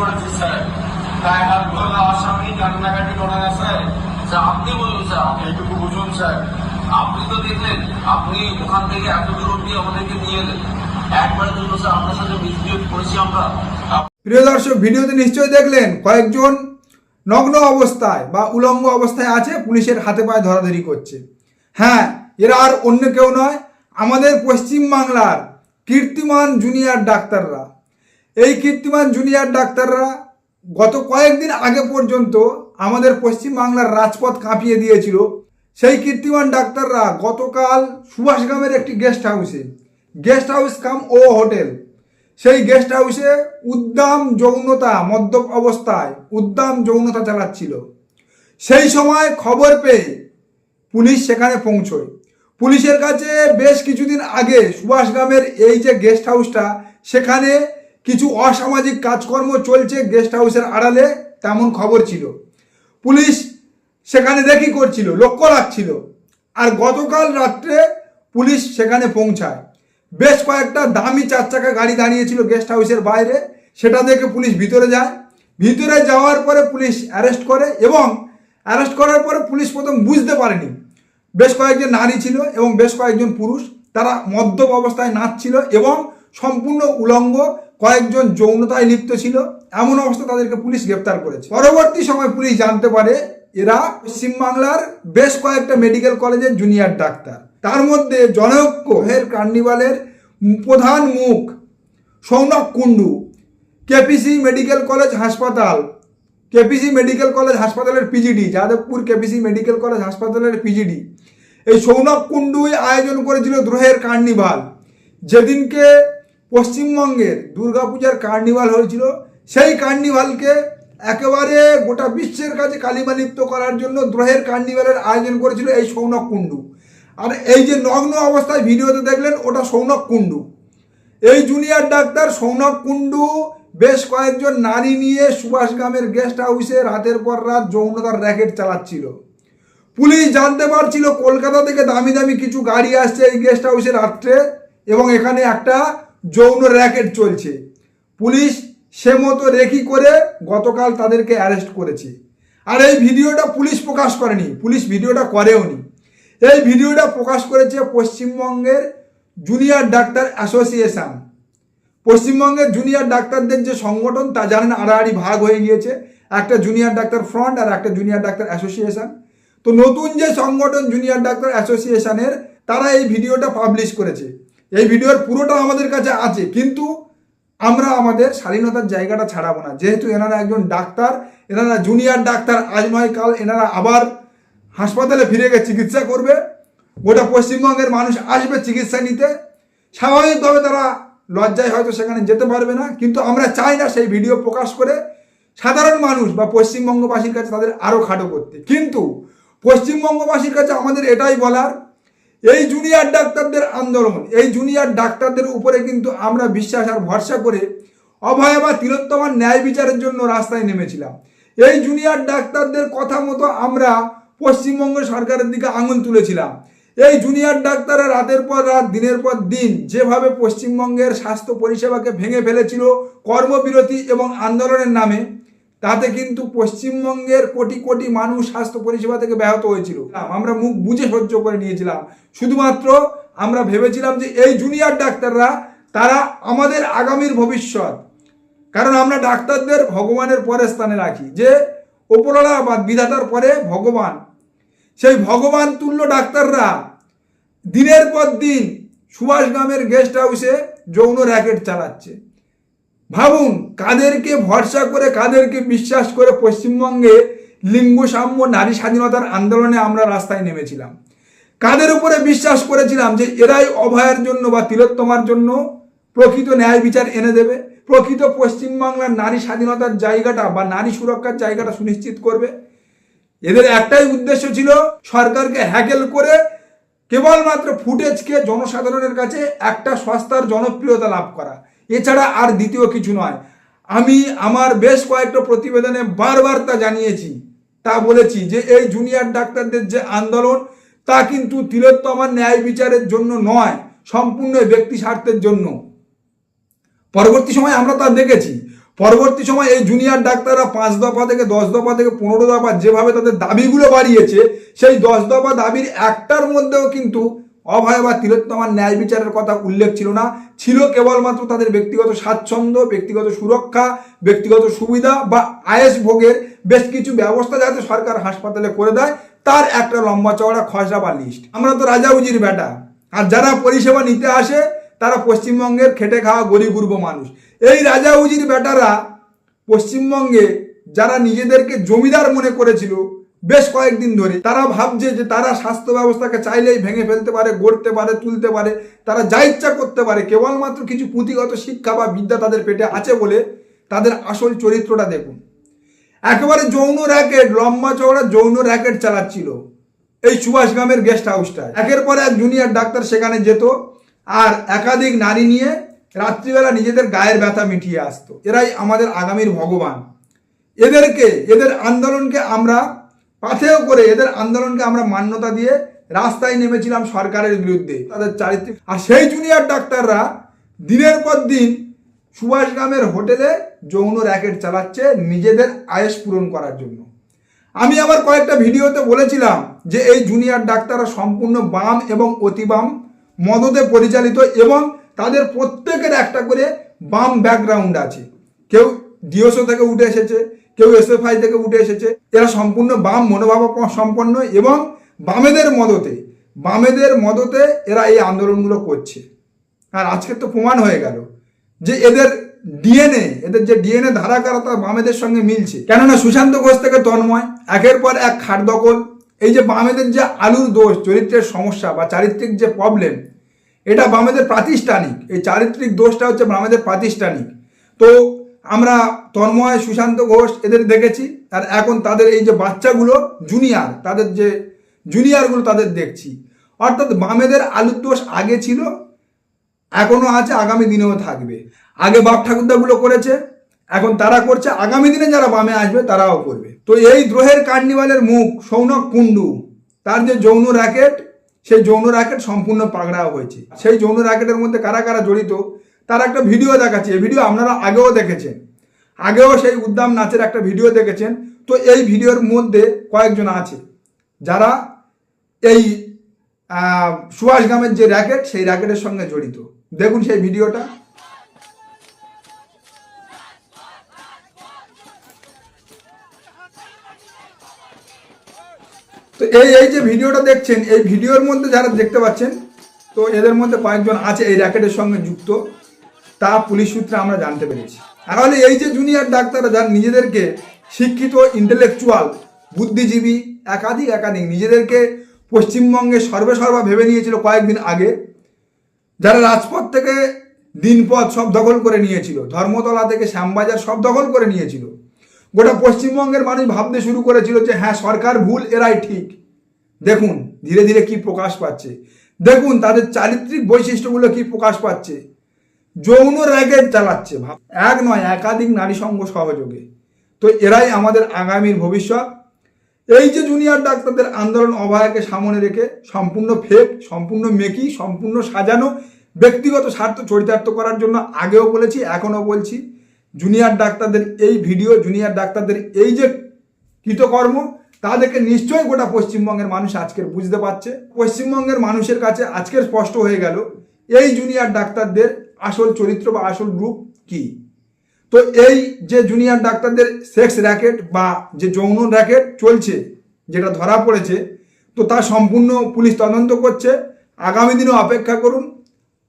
করেছি, স্যার। হাত আসামি কান্নাকাটি করে না স্যার। আপনি বলুন, স্যার এইটুকু বুঝুন, স্যার। আপনি তো দেখলেন, আপনি ওখান থেকে এত দূর অব্দি আমাদেরকে নিয়ে এলেন। স্যার, আপনার সাথে করেছি আমরা। প্রিয় দর্শক, ভিডিওতে নিশ্চয়ই দেখলেন, কয়েকজন নগ্ন অবস্থায় বা উলঙ্গ অবস্থায় আছে, পুলিশের হাতে পায়ে ধরাধরি করছে। হ্যাঁ এরা আর অন্য কেউ নয়, আমাদের পশ্চিম বাংলার কীর্তিমান জুনিয়র ডাক্তাররা। এই কীর্তিমান জুনিয়র ডাক্তাররা গত কয়েকদিন আগে পর্যন্ত আমাদের পশ্চিম বাংলার রাজপথ কাঁপিয়ে দিয়েছিল। সেই কীর্তিমান ডাক্তাররা গতকাল সুভাষগ্রামের একটি গেস্ট হাউসে, গেস্ট হাউস কাম ও হোটেল। সেই গেস্ট হাউসে উদ্দাম যৌনতা মদ্যপ অবস্থায় উদ্দাম যৌনতা চালাচ্ছিল। সেই সময় খবর পেয়ে পুলিশ সেখানে পৌঁছয়। পুলিশের কাছে বেশ কিছুদিন আগে সুভাষগ্রামের এই যে গেস্ট হাউসটা, সেখানে কিছু অসামাজিক কাজকর্ম চলছে গেস্ট হাউসের আড়ালে, তেমন খবর ছিল। পুলিশ সেখানে দেখি করছিল, লক্ষ্য রাখছিল। আর গতকাল রাত্রে পুলিশ সেখানে পৌঁছায়। বেশ কয়েকটা দামি চার চাকা গাড়ি দাঁড়িয়েছিল গেস্ট হাউসের বাইরে, সেটা দেখে পুলিশ ভিতরে যায়। ভিতরে যাওয়ার পরে পুলিশ অ্যারেস্ট করে এবং অ্যারেস্ট করার পরে পুলিশ প্রথম বুঝতে পারেনি। বেশ কয়েকজন নারী ছিল এবং বেশ কয়েকজন পুরুষ, তারা মদ্যপ অবস্থায় নাচছিল এবং সম্পূর্ণ উলঙ্গ কয়েকজন যৌনতায় লিপ্ত ছিল। এমন অবস্থা তাদেরকে পুলিশ গ্রেপ্তার করেছে। পরবর্তী সময় পুলিশ জানতে পারে এরা পশ্চিমবাংলার বেশ কয়েকটা মেডিকেল কলেজের জুনিয়র ডাক্তার। তার মধ্যে জনৈক্য হের কার্নিভালের প্রধান মুখ Sounak Kundu, KPC medical college হাসপাতাল, কেপিসি মেডিকেল কলেজ হাসপাতালের PGD, Jadavpur KPC medical college হাসপাতালের পিজিডি। এই সৌনক কুণ্ডুই আয়োজন করেছিল দ্রোহের কার্নিভাল। যেদিনকে পশ্চিমবঙ্গের দুর্গাপূজার কার্নিভাল হয়েছিল। সেই কার্নিভালকে একেবারে গোটা বিশ্বের কাছে কালিমালিপ্ত করার জন্য দ্রোহের কার্নিভালের আয়োজন করেছিল এই সৌনক কুণ্ডু। আর এই যে নগ্ন অবস্থায় ভিডিওতে দেখলেন, ওটা সৌনক কুণ্ডু। এই জুনিয়র ডাক্তার সৌনক কুণ্ডু বেশ কয়েকজন নারী নিয়ে সুভাষগ্রামের গেস্ট হাউসে রাতের পর রাত যৌনতার র্যাকেট চালাচ্ছিল। পুলিশ জানতে পারছিল, কলকাতা থেকে দামি দামি কিছু গাড়ি আসছে এই গেস্ট হাউসে রাত্রে এবং এখানে একটা যৌন র্যাকেট চলছে। পুলিশ সে মতো রেকি করে গতকাল তাদেরকে অ্যারেস্ট করেছে। আর এই ভিডিওটা পুলিশ প্রকাশ করেনি, পুলিশ ভিডিওটা করেওনি এই ভিডিওটা প্রকাশ করেছে পশ্চিমবঙ্গের জুনিয়র ডাক্তার অ্যাসোসিয়েশন পশ্চিমবঙ্গের জুনিয়র ডাক্তারদের যে সংগঠন, তা জানেন আড়াআড়ি ভাগ হয়ে গিয়েছে। একটা জুনিয়র ডাক্তার ফ্রন্ট আর একটা জুনিয়র ডাক্তার অ্যাসোসিয়েশন তো নতুন যে সংগঠন জুনিয়র ডাক্তার অ্যাসোসিয়েশনের তারা এই ভিডিওটা পাবলিশ করেছে। এই ভিডিওর পুরোটা আমাদের কাছে আছে, কিন্তু আমরা আমাদের স্বাধীনতার জায়গাটা ছাড়াবো না। যেহেতু এনারা একজন ডাক্তার, এনারা জুনিয়র ডাক্তার, আজ নয় কাল এনারা আবার হাসপাতালে ফিরে গিয়ে চিকিৎসা করবে। গোটা পশ্চিমবঙ্গের মানুষ আসবে চিকিৎসা নিতে। স্বাভাবিকভাবে তারা লজ্জায় হয়তো সেখানে যেতে পারবে না, কিন্তু আমরা চাই না সেই ভিডিও প্রকাশ করে সাধারণ মানুষ বা পশ্চিমবঙ্গবাসীর কাছে তাদের আরও খাটো করতে। কিন্তু পশ্চিমবঙ্গবাসীর কাছে আমাদের এটাই বলার এই জুনিয়র ডাক্তারদের আন্দোলন, এই জুনিয়র ডাক্তারদের উপরে কিন্তু আমরা বিশ্বাস আর ভরসা করে অভয় বা তিলোত্তমার ন্যায় বিচারের জন্য রাস্তায় নেমেছিলাম। এই জুনিয়র ডাক্তারদের কথা মতো আমরা পশ্চিমবঙ্গ সরকারের দিকে আঙুল তুলেছিলাম। এই জুনিয়র ডাক্তাররা রাতের পর রাত, দিনের পর দিন যেভাবে পশ্চিমবঙ্গের স্বাস্থ্য পরিষেবাকে ভেঙে ফেলেছিল, কর্মবিরতি এবং আন্দোলনের নামে তাতে কিন্তু পশ্চিমবঙ্গের কোটি কোটি মানুষ স্বাস্থ্য পরিষেবা থেকে ব্যাহত হয়েছিল। আমরা মুখ বুঝে সহ্য করে নিয়েছিলাম। শুধুমাত্র আমরা ভেবেছিলাম যে এই জুনিয়র ডাক্তাররা, তারা আমাদের আগামীর ভবিষ্যৎ। কারণ আমরা ডাক্তারদের ভগবানের পরে স্থানে রাখি। যে ওপরওয়ালা বা বিধাতার পরে ভগবান। সেই ভগবান তুল্য ডাক্তাররা দিনের পর দিন সুভাষ গ্রামের গেস্ট হাউসে যৌন র্যাকেট চালাচ্ছে। ভাবুন, কাদেরকে ভরসা করে, কাদেরকে বিশ্বাস করে পশ্চিমবঙ্গে লিঙ্গ সাম্য, নারী স্বাধীনতার আন্দোলনে আমরা রাস্তায় নেমেছিলাম। কাদের উপরে বিশ্বাস করেছিলাম যে এরাই অভয়ের জন্য বা তিলোত্তমার জন্য প্রকৃত ন্যায় বিচার এনে দেবে, প্রকৃত পশ্চিমবাংলার নারী স্বাধীনতার জায়গাটা বা নারী সুরক্ষার জায়গাটা সুনিশ্চিত করবে? এদের একটাই উদ্দেশ্য ছিল সরকারকে হ্যাকেল করে কেবলমাত্র ফুটেজকে জনসাধারণের কাছে একটা সস্তার জনপ্রিয়তা লাভ করা। এছাড়া আর দ্বিতীয় কিছু নয়। আমি আমার বেশ কয়েকটা প্রতিবেদনে বারবার তা জানিয়েছি, তা বলেছি যে এই জুনিয়র ডাক্তারদের যে আন্দোলন, তা কিন্তু তিলোত্তমার ন্যায় বিচারের জন্য নয়, সম্পূর্ণ ব্যক্তি স্বার্থের জন্য। পরবর্তী সময় আমরা তা দেখেছি। পরবর্তী সময় এই জুনিয়র ডাক্তাররা পাঁচ দফা থেকে দশ দফা থেকে পনেরো দফা যেভাবে তাদের দাবিগুলো বাড়িয়েছে, সেই দশ দফা দাবির একটার মধ্যেও কিন্তু অভয় বা তিলোত্তমার ন্যায় বিচারের কথা উল্লেখ ছিল না। ছিল কেবলমাত্র তাদের ব্যক্তিগত স্বাচ্ছন্দ্য, ব্যক্তিগত সুরক্ষা, ব্যক্তিগত সুবিধা বা আয়েস ভোগের বেশ কিছু ব্যবস্থা যাতে সরকার হাসপাতালে করে দেয়। তার একটা লম্বা চওড়া খসড়া বা লিস্ট আমরা তো রাজা উজির বেটা। আর যারা পরিষেবা নিতে আসে, তারা পশ্চিমবঙ্গের খেটে খাওয়া গরিব গুরব মানুষ। এই রাজা উজির বেটারা পশ্চিমবঙ্গে যারা নিজেদেরকে জমিদার মনে করেছিল বেশ কয়েকদিন ধরে তারা ভাবছে যে তারা স্বাস্থ্য ব্যবস্থাকে চাইলেই ভেঙে ফেলতে পারে, গড়তে পারে, তুলতে পারে। তারা যা ইচ্ছা করতে পারে, কেবলমাত্র কিছু পুঁথিগত শিক্ষা বা বিদ্যা তাদের পেটে আছে বলে তাদের আসল চরিত্রটা দেখুন। একেবারে যৌন র্যাকেট, লম্বা চওড়া যৌন র্যাকেট চালাচ্ছিল এই সুভাষ গ্রামের গেস্ট হাউসটায়। একের পর এক জুনিয়র ডাক্তার সেখানে যেত আর একাধিক নারী নিয়ে রাত্রিবেলা নিজেদের গায়ের ব্যথা মিটিয়ে আসতো। এরাই আমাদের আগামীর ভগবান। এদেরকে, এদের আন্দোলনকে আমরা পাথেয় করে এদের আন্দোলনকে আমরা মান্যতা দিয়ে রাস্তায় নেমেছিলাম সরকারের বিরুদ্ধে, তাদের চারিত্রিক। আর সেই জুনিয়র ডাক্তাররা দিনের পর দিন সুভাষ গ্রামের হোটেলে যৌন র্যাকেট চালাচ্ছে নিজেদের আয়েস পূরণ করার জন্য। আমি আবার কয়েকটা ভিডিওতে বলেছিলাম যে এই জুনিয়র ডাক্তাররা সম্পূর্ণ বাম এবং অতি বাম মদতে পরিচালিত এবং তাদের প্রত্যেকের একটা করে বাম ব্যাকগ্রাউন্ড আছে। কেউ ডিওসো থেকে উঠে এসেছে, কেউ এসএফআই থেকে উঠে এসেছে, এরা সম্পূর্ণ বাম মনোভাব সম্পন্ন এবং বামেদের মদতে বামেদের মদতে এরা এই আন্দোলনগুলো করছে। আর আজকে তো প্রমাণ হয়ে গেল যে এদের ডিএনএ এদের যে ডিএনএ ধারা ধারাকারা তা বামেদের সঙ্গে মিলছে। কেননা সুশান্ত ঘোষ থেকে তন্ময়, একের পর এক খাট দখল, এই যে বামেদের যে আলুর দোষ, চরিত্রের সমস্যা বা চারিত্রিক যে প্রবলেম এটা বামেদের প্রাতিষ্ঠানিক, এই চারিত্রিক দোষটা হচ্ছে বামেদের প্রাতিষ্ঠানিক। তো আমরা তন্ময়, সুশান্ত ঘোষ এদের দেখেছি, আর এখন তাদের এই যে বাচ্চাগুলো জুনিয়র তাদের যে জুনিয়রগুলো তাদের দেখছি। অর্থাৎ বামেদের আলুর দোষ আগে ছিল, এখনও আছে, আগামী দিনেও থাকবে। আগে বাপ ঠাকুরদাগুলো করেছে, এখন তারা করছে, আগামী দিনে যারা বামে আসবে তারাও করবে। তো এই দ্রোহের কার্নিভালের মুখ সৌনক কুণ্ডু, তার যে যৌন র্যাকেট সেই যৌন র্যাকেট সম্পূর্ণ পাগড়াও হয়েছে। সেই যৌন র্যাকেটের মধ্যে কারা কারা জড়িত তার একটা ভিডিও দেখাচ্ছে। এই ভিডিও আপনারা আগেও দেখেছেন। আগেও সেই উদ্দাম নাচের একটা ভিডিও দেখেছেন। তো এই ভিডিওর মধ্যে কয়েকজন আছে। যারা এই সুভাষ গ্রামের যে র্যাকেট, সেই র্যাকেটের সঙ্গে জড়িত। দেখুন সেই ভিডিওটা। তো এই এই যে ভিডিওটা দেখছেন, এই ভিডিওর মধ্যে যারা দেখতে পাচ্ছেন, তো এদের মধ্যে কয়েকজন আছে এই র্যাকেটের সঙ্গে যুক্ত। তা পুলিশ সূত্রে আমরা জানতে পেরেছি। তাহলে এই যে জুনিয়র ডাক্তাররা যারা নিজেদেরকে শিক্ষিত ইন্টেলেকচুয়াল বুদ্ধিজীবী, একাধিক একাধিক নিজেদেরকে পশ্চিমবঙ্গে সর্বেসর্বা ভেবে নিয়েছিল কয়েকদিন আগে, যারা রাজপথ থেকে দিনপথ সব দখল করে নিয়েছিল, ধর্মতলা থেকে শ্যামবাজার সব দখল করে নিয়েছিল, গোটা পশ্চিমবঙ্গের মানুষ ভাবতে শুরু করেছিল যে হ্যাঁ সরকার ভুল, এরাই ঠিক। দেখুন, ধীরে ধীরে কি প্রকাশ পাচ্ছে। দেখুন, তাদের চারিত্রিক বৈশিষ্ট্যগুলো কি প্রকাশ পাচ্ছে। যৌন র্যাকেট চালাচ্ছে এক নয়, একাধিক নারী সঙ্গ সহযোগে। তো এরাই আমাদের আগামীর ভবিষ্যৎ। এই যে জুনিয়র ডাক্তারদের আন্দোলন অভয়াকে সামনে রেখে সম্পূর্ণ ফেক সম্পূর্ণ মেকি, সম্পূর্ণ সাজানো, ব্যক্তিগত স্বার্থ চরিতার্থ করার জন্য আগেও বলেছি, এখনও বলছি জুনিয়র ডাক্তারদের এই ভিডিও জুনিয়র ডাক্তারদের এই যে কৃতকর্ম, তাদেরকে নিশ্চয়ই গোটা পশ্চিমবঙ্গের মানুষ আজকের বুঝতে পারছে। পশ্চিমবঙ্গের মানুষের কাছে আজকের স্পষ্ট হয়ে গেল, এই জুনিয়র ডাক্তারদের আসল চরিত্র বা আসল রূপ কি? তো এই যে জুনিয়র ডাক্তারদের সেক্স র্যাকেট বা যে যৌন র্যাকেট চলছে, যেটা ধরা পড়েছে, তো তা সম্পূর্ণ পুলিশ তদন্ত করছে। আগামী দিনেও অপেক্ষা করুন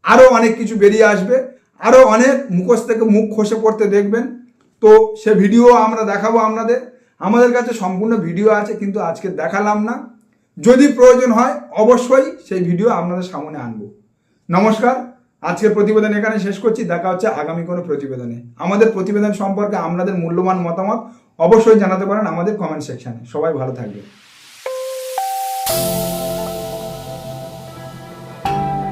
আরও অনেক কিছু বেরিয়ে আসবে আরও অনেক মুখোশ থেকে মুখ খসে পড়তে দেখবেন। তো সে ভিডিও আমরা দেখাবো আপনাদের। আমাদের কাছে সম্পূর্ণ ভিডিও আছে, কিন্তু আজকে দেখালাম না। যদি প্রয়োজন হয়, অবশ্যই সেই ভিডিও আপনাদের সামনে আনব। নমস্কার আজকের প্রতিবেদন এখানে শেষ করছি। দেখা হচ্ছে আগামী কোনো প্রতিবেদনে। আমাদের প্রতিবেদন সম্পর্কে আপনাদের মূল্যবান মতামত অবশ্যই জানাতে পারেন আমাদের কমেন্ট সেকশনে সবাই ভালো থাকবে